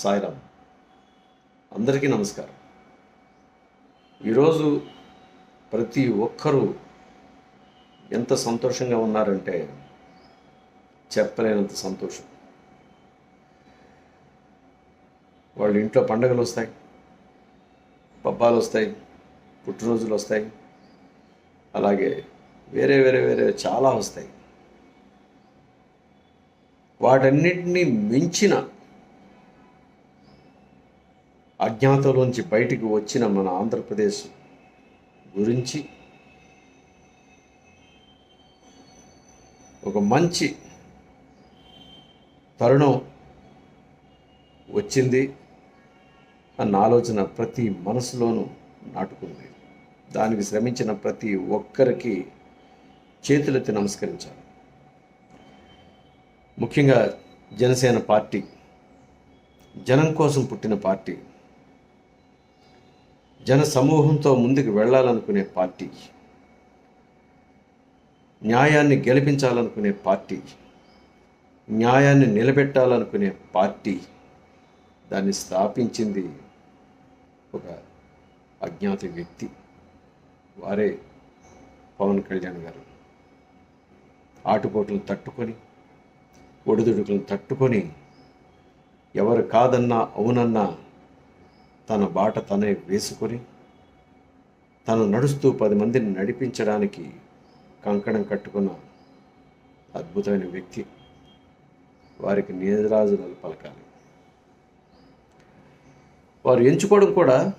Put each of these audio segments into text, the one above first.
సాయిరామ్ అందరికీ నమస్కారం. ఈరోజు ప్రతి ఒక్కరూ ఎంత సంతోషంగా ఉన్నారంటే చెప్పలేనంత సంతోషం. వాళ్ళ ఇంట్లో పండుగలు వస్తాయి పబ్బాలు వస్తాయి పుట్టినరోజులు వస్తాయి అలాగే వేరే వేరే వేరే చాలా వస్తాయి. వాటన్నిటినీ మించిన అజ్ఞాతంలోంచి బయటికి వచ్చిన మన ఆంధ్రప్రదేశ్ గురించి ఒక మంచి తరుణం వచ్చింది అన్న ఆలోచన ప్రతి మనసులోనూ నాటుకుంది. దానికి శ్రమించిన ప్రతి ఒక్కరికి చేతులెత్తి నమస్కరించాలి. ముఖ్యంగా జనసేన పార్టీ జనం కోసం పుట్టిన పార్టీ జన సమూహంతో ముందుకు వెళ్ళాలనుకునే పార్టీ. న్యాయాన్ని గెలిపించాలనుకునే పార్టీ. న్యాయాన్ని నిలబెట్టాలనుకునే పార్టీ. దాన్ని స్థాపించింది ఒక అజ్ఞాత వ్యక్తి. వారే పవన్ కళ్యాణ్ గారు. ఆటుపోట్లను తట్టుకొని ఒడిదుడుకులను తట్టుకొని ఎవరు కాదన్నా అవునన్నా తన బాట తనే వేసుకొని తను నడుస్తూ పది మందిని నడిపించడానికి కంకణం కట్టుకున్న అద్భుతమైన వ్యక్తి. వారికి నీరాజులు పలకాలి. వారు ఎంచుకోవడం కూడా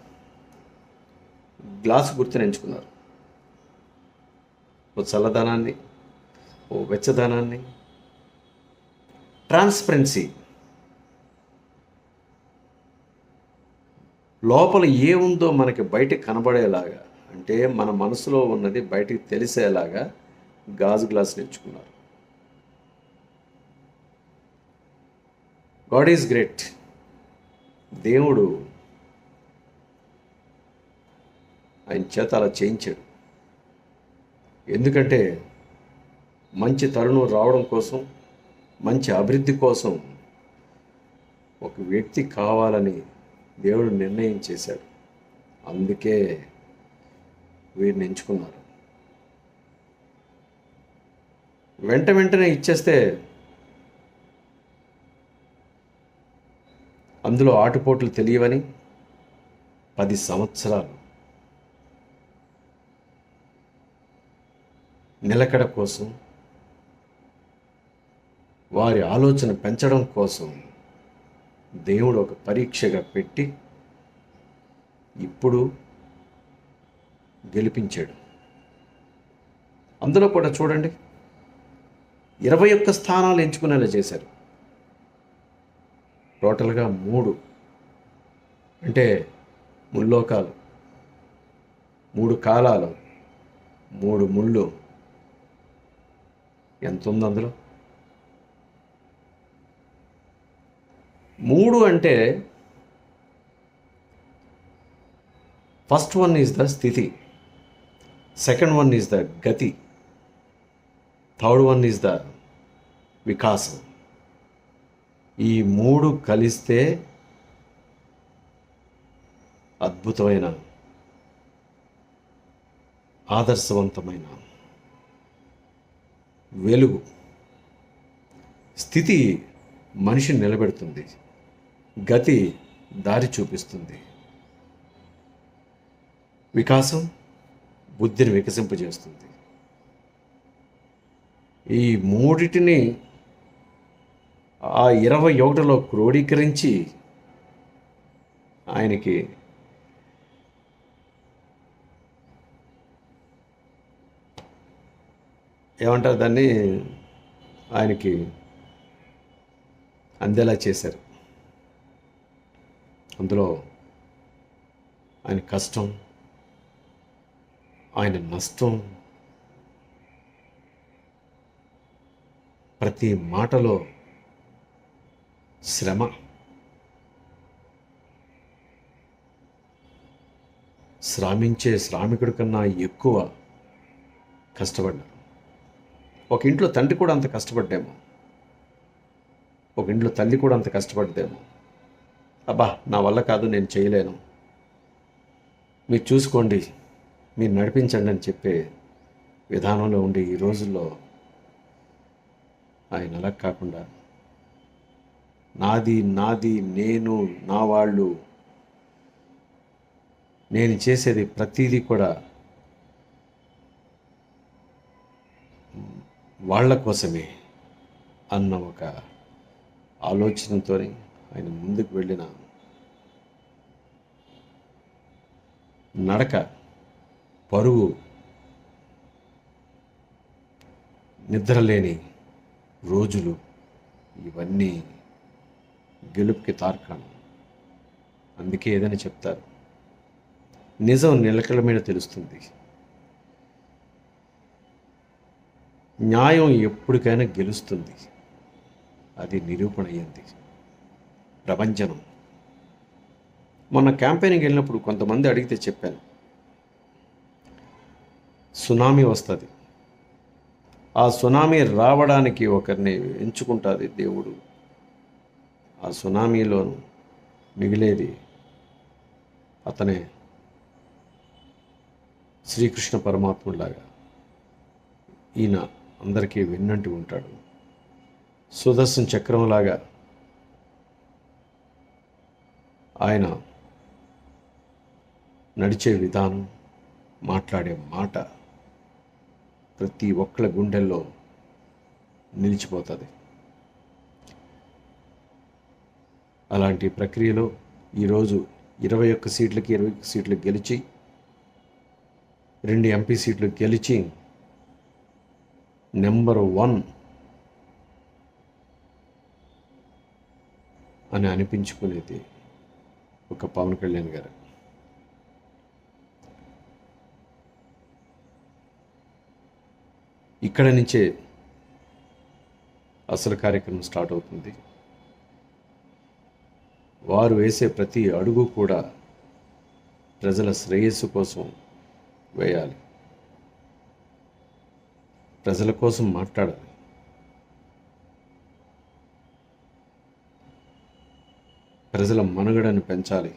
గ్లాసు గుర్తుని ఎంచుకున్నారు. ఓ చల్లదనాన్ని ఓ వెచ్చదనాన్ని. ట్రాన్స్పరెన్సీ లోపల ఏముందో మనకి బయట కనబడేలాగా అంటే మన మనసులో ఉన్నది బయటికి తెలిసేలాగా గాజు గ్లాస్ ఎంచుకున్నారు గాడ్ ఈజ్ గ్రేట్. దేవుడు ఆయన చేత అలా చేయించాడు. ఎందుకంటే మంచి తరుణం రావడం కోసం మంచి అభివృద్ధి కోసం ఒక వ్యక్తి కావాలని దేవుడు నిర్ణయం చేశాడు. అందుకే వీరిని ఎంచుకున్నారు వెంట వెంటనే ఇచ్చేస్తే అందులో ఆటుపోట్లు తెలియవని పది సంవత్సరాలు నిలకడ కోసం వారి ఆలోచన పెంచడం కోసం దేవుడు ఒక పరీక్షగా పెట్టి ఇప్పుడు గెలిపించాడు. అందులో కూడా చూడండి. ఇరవై ఒక్క స్థానాలు ఎంచుకునేలా చేశారు. టోటల్గా మూడు. అంటే ముల్లోకాలు మూడు కాలాలు మూడు ముళ్ళు. ఎంత ఉంది అందులో మూడు అంటే ఫస్ట్ వన్ ఈజ్ ద స్థితి. సెకండ్ వన్ ఈజ్ ద గతి. థర్డ్ వన్ ఈజ్ ద వికాసం. ఈ మూడు కలిస్తే అద్భుతమైన ఆదర్శవంతమైన వెలుగు స్థితి మనిషిని నిలబెడుతుంది. గతి దారి చూపిస్తుంది. వికాసం బుద్ధిని వికసింపజేస్తుంది. ఈ మూడిటిని ఆ ఇరవై ఒకటిలో క్రోడీకరించి ఆయనకి ఏమంటారు దాన్ని? ఆయనకి అందేలా చేశారు. అందులో ఆయన కష్టం ఆయన నష్టం ప్రతి మాటలో శ్రమ శ్రామించే శ్రామికుడి కన్నా ఎక్కువ కష్టపడ్డారు. ఒక ఇంట్లో తండ్రి కూడా అంత కష్టపడ్డాము. ఒక ఇంట్లో తల్లి కూడా అంత కష్టపడ్డేమో అబ్బా నా వల్ల కాదు నేను చేయలేను. మీరు చూసుకోండి మీరు నడిపించండి అని చెప్పే విధానంలో ఉండి ఈ రోజుల్లో ఆయన అలా కాకుండా నాది నాది నేను నా వాళ్ళు నేను చేసేది ప్రతిదీ కూడా వాళ్ళ కోసమే అన్న ఒక ఆలోచనతోనే ఆయన ముందుకు వెళ్ళిన నడక పరుగు నిద్రలేని రోజులు ఇవన్నీ గెలుపుకి తార్కాణం. అందుకే ఏదైనా చెప్తారు. నిజం నిలకల మీద తెలుస్తుంది. న్యాయం ఎప్పటికైనా గెలుస్తుంది. అది నిరూపణ అయ్యింది. ప్రభంజనం మొన్న క్యాంపెయిన్కి వెళ్ళినప్పుడు కొంతమంది అడిగితే చెప్పాను. సునామీ వస్తుంది. ఆ సునామీ రావడానికి ఒకరిని ఎంచుకుంటుంది దేవుడు. ఆ సునామీలోను మిగిలేది అతనే. శ్రీకృష్ణ పరమాత్ముడిలాగా ఈయన అందరికీ విన్నంటి ఉంటాడు. సుదర్శన చక్రంలాగా ఆయన నడిచే విధానం మాట్లాడే మాట ప్రతి ఒక్కళ్ళ గుండెల్లో నిలిచిపోతుంది. అలాంటి ప్రక్రియలో ఈరోజు ఇరవై ఒక్క సీట్లకి ఇరవై ఒక్క సీట్లు గెలిచి రెండు ఎంపీ సీట్లు గెలిచి నెంబర్ వన్ అని అనిపించుకునేది పవన్ కళ్యాణ్ గారు. ఇక్కడ నుంచే అసలు కార్యక్రమం స్టార్ట్ అవుతుంది. వారు వేసే ప్రతి అడుగు కూడా ప్రజల శ్రేయస్సు కోసం వేయాలి. ప్రజల కోసం మాట్లాడాలి. ప్రజల మనుగడను పెంచాలి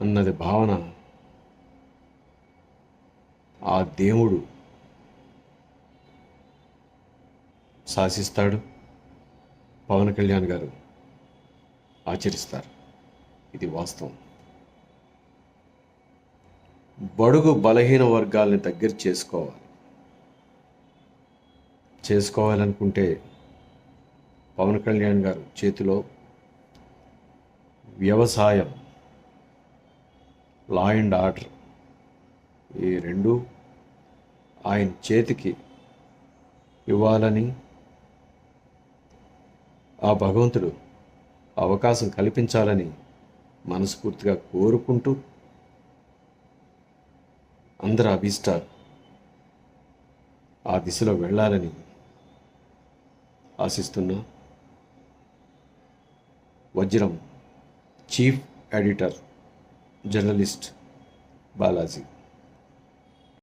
అన్నది భావన ఆ దేవుడు శాసిస్తాడు. పవన్ కళ్యాణ్ గారు ఆచరిస్తారు. ఇది వాస్తవం. బడుగు బలహీన వర్గాల్ని దగ్గర చేసుకోవాలి. చేసుకోవాలనుకుంటే పవన్ కళ్యాణ్ గారు చేతిలో వ్యవసాయం లా అండ్ ఆర్డర్ ఈ రెండు ఆయన చేతికి ఇవ్వాలని ఆ భగవంతుడు అవకాశం కల్పించాలని మనస్ఫూర్తిగా కోరుకుంటూ అందరు అభీష్టాలు ఆ దిశలో వెళ్ళాలని ఆశిస్తున్నా. Vajram chief editor journalist Balaji.